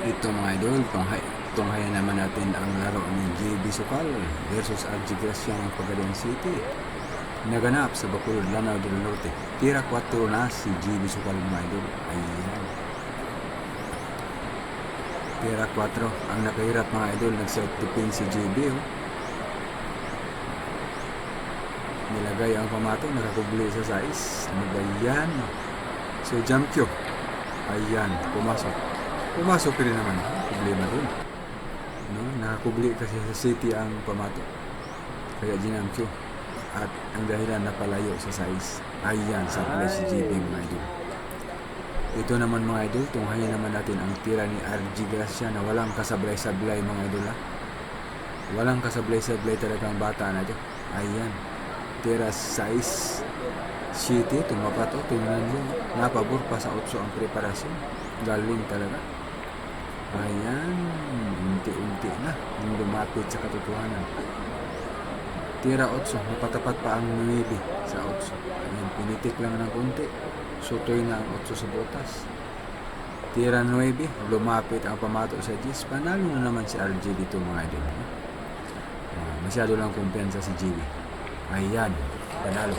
Ito mga idol, tunghay, tunghayan naman natin ang laro ni JB Sukal versus RG Gracia ng Pagadian City. Naganap sa Bacolod, Lanao del Norte. Tira 4 na si JB Sukal mga idol. Ayan. Tira 4. Ang nakahirap mga idol, nag-self defense si JB. Oh. Nilagay ang pamato, nakakubli sa size. Ano ba yan? So, jump cue. Ayan, pumasok. Pumasok rin naman. Problema rin. No? Nakakubli kasi sa city ang pamato. Kaya ginamkyo. At ang dahilan napalayo sa size. Ayan, sa play si JB mga idol. Ito naman mga idol, tunghayan naman natin ang tira ni RG Gracia na walang kasablay-sablay mga idol ha. Walang kasablay-sablay talaga ang bata na ito. Ayan. Tira size City, tumapat o, tingnan mo. Napabor pa sa 8 ang preparasyon. Galing talaga. Ayan, unti-unti na. Yung lumapit sa katotohanan. Tira 8, napatapat pa ang 9 sa 8. Ayan, pinitik lang ng konti. Sutoy na ang 8 sa botas. Tira 9, lumapit ang pamato sa 10. Panalo na naman si RG dito mga idol. Ah, masyado lang kumpiyansa si GB. Ayan, panalo.